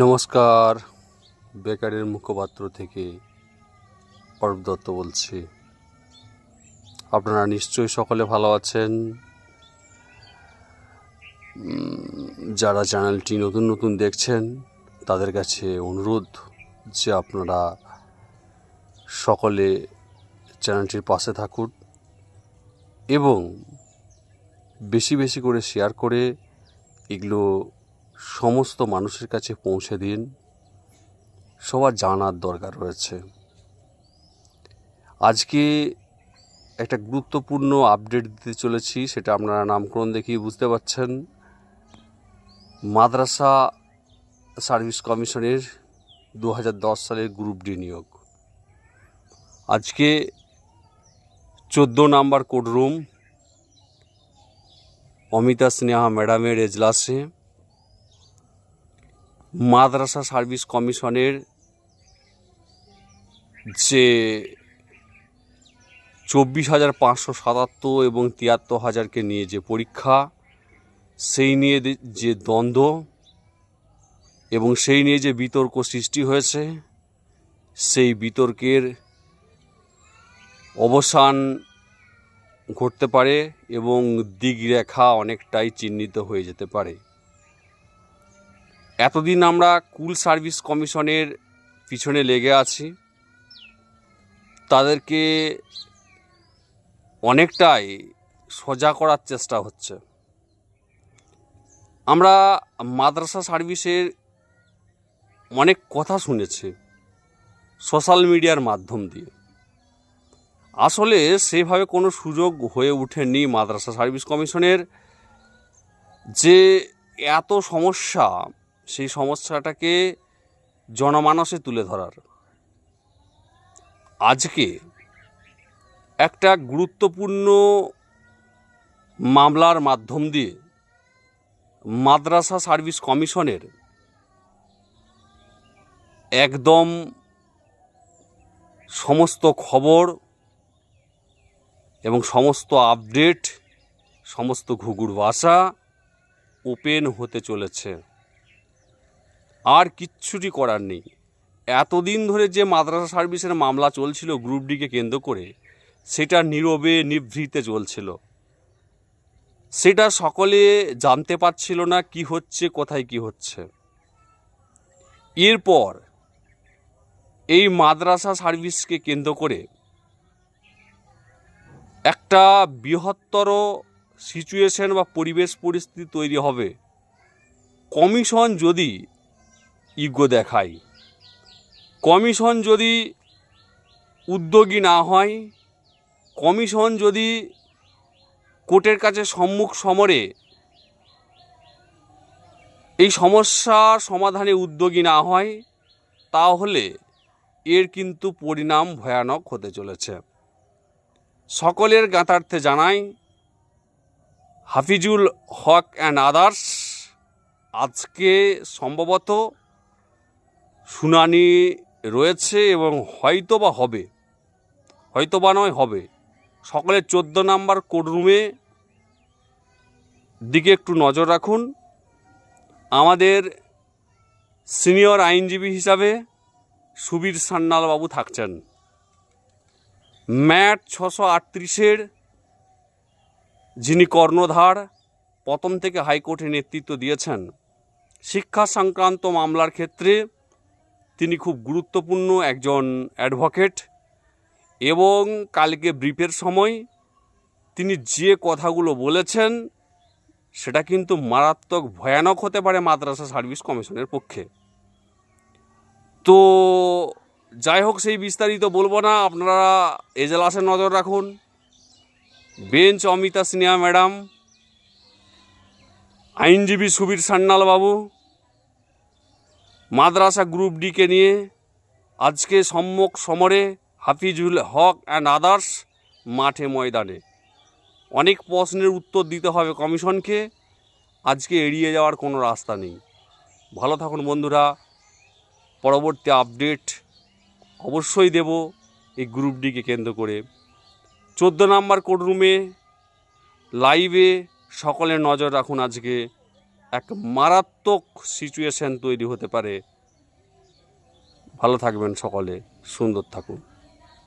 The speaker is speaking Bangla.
নমস্কার। বেকারের মুখপাত্র থেকে অরূপ দত্ত বলছি। আপনারা নিশ্চয়ই সকলে ভালো আছেন। যারা চ্যানেলটি নতুন নতুন দেখছেন, তাদের কাছে অনুরোধ যে আপনারা সকলে চ্যানেলটির পাশে থাকুন এবং বেশি বেশি করে শেয়ার করে এগুলো সমস্ত মানুষের কাছে পৌঁছে দিন। সবার জানার দরকার রয়েছে। আজকে একটা গুরুত্বপূর্ণ আপডেট দিতে চলেছি, সেটা আপনারা নামকরণ দেখিয়ে বুঝতে পারছেন। মাদ্রাসা সার্ভিস কমিশনের দু হাজার দশ সালের গ্রুপ ডি নিয়োগ। আজকে চোদ্দ number court room Amita Sneha ম্যাডামের এজলাসে। মাদ্রাসা সার্ভিস কমিশনের যে চব্বিশ হাজার পাঁচশো সাতাত্তর এবং তিয়াত্তর হাজারকে নিয়ে যে পরীক্ষা, সেই নিয়ে যে- দ্বন্দ্ব এবং সেই নিয়ে যে বিতর্ক সৃষ্টি হয়েছে, সেই বিতর্কের অবসান ঘটতে পারে এবং দিকরেখা অনেকটাই চিহ্নিত হয়ে যেতে পারে। এতদিন আমরা কুল সার্ভিস কমিশনের পিছনে লেগে আছি। তাদেরকে অনেকটাই সোজা করার চেষ্টা হচ্ছে। আমরা মাদ্রাসা সার্ভিসের অনেক কথা শুনেছি সোশ্যাল মিডিয়ার মাধ্যম দিয়ে। আসলে সেভাবে কোনো সুযোগ হয়ে ওঠেনি মাদ্রাসা সার্ভিস কমিশনের যে এত সমস্যা সেই সমস্যাটাকে জনমানসে তুলে ধরার। আজকে একটা গুরুত্বপূর্ণ মামলার মাধ্যম দিয়ে মাদ্রাসা সার্ভিস কমিশনের একদম সমস্ত খবর এবং সমস্ত আপডেট, সমস্ত ঘুঘুর ভাষা ওপেন হতে চলেছে। আর কিচ্ছুটি করার নেই। এতদিন ধরে যে মাদ্রাসা সার্ভিসের মামলা চলছিল গ্রুপ ডিকে কেন্দ্র করে, সেটা নীরবে নিভৃতে চলছিল। সেটা সকলে জানতে পারছিল না কি হচ্ছে, কোথায় কি হচ্ছে। এরপর এই মাদ্রাসা সার্ভিসকে কেন্দ্র করে একটা বৃহত্তর সিচুয়েশন বা পরিবেশ পরিস্থিতি তৈরি হবে। কমিশন যদি ইগো দেখায় কমিশন যদি উদ্যোগী না হয়, কমিশন যদি কোর্টের কাছে সম্মুখ সমরে এই সমস্যার সমাধানে উদ্যোগী না হয়, তাহলে এর কিন্তু পরিণাম ভয়ানক হতে চলেছে। সকলের জ্ঞাতার্থে জানাই, হাফিজুল হক অ্যান্ড আদার্স, আজকে সম্ভবত শুনানি রয়েছে এবং হয়তো বা হবে। হয়তো বা নয়, হবে। সকলের চোদ্দ নাম্বার কোর্টরুমে দিকে একটু নজর রাখুন। আমাদের সিনিয়র আইনজীবী হিসাবে সুবীর সান্যাল বাবু থাকছেন। ম্যাট ছশো আটত্রিশের যিনি কর্ণধার, প্রথম থেকে হাইকোর্টে নেতৃত্ব দিয়েছেন। শিক্ষা সংক্রান্ত মামলার ক্ষেত্রে তিনি খুব গুরুত্বপূর্ণ একজন অ্যাডভোকেট এবং কালকে ব্রিফের সময় তিনি যে কথাগুলো বলেছেন, সেটা কিন্তু মারাত্মক ভয়ানক হতে পারে মাদ্রাসা সার্ভিস কমিশনের পক্ষে। তো যাই হোক, সেই বিস্তারিত বলব না। আপনারা এজলাসে নজর রাখুন। Bench Amita Sinha, madam. আইনজীবী সুবীর সান্যাল বাবু। মাদ্রাসা গ্রুপ ডিকে নিয়ে আজকে সম্মুখ সমরে হাফিজুল হক অ্যান্ড আদার্স মাঠে ময়দানে। অনেক প্রশ্নের উত্তর দিতে হবে কমিশনকে। আজকে এড়িয়ে যাওয়ার কোনো রাস্তা নেই। ভালো থাকুন বন্ধুরা। পরবর্তী আপডেট অবশ্যই দেব এই গ্রুপ ডিকে কেন্দ্র করে। চোদ্দ নাম্বার কোর্টরুমে লাইভে সকলে নজর রাখুন আজকে। এক মারাত্মক সিচুয়েশান তৈরি হতে পারে। ভালো থাকবেন সকলে সুন্দর থাকুন।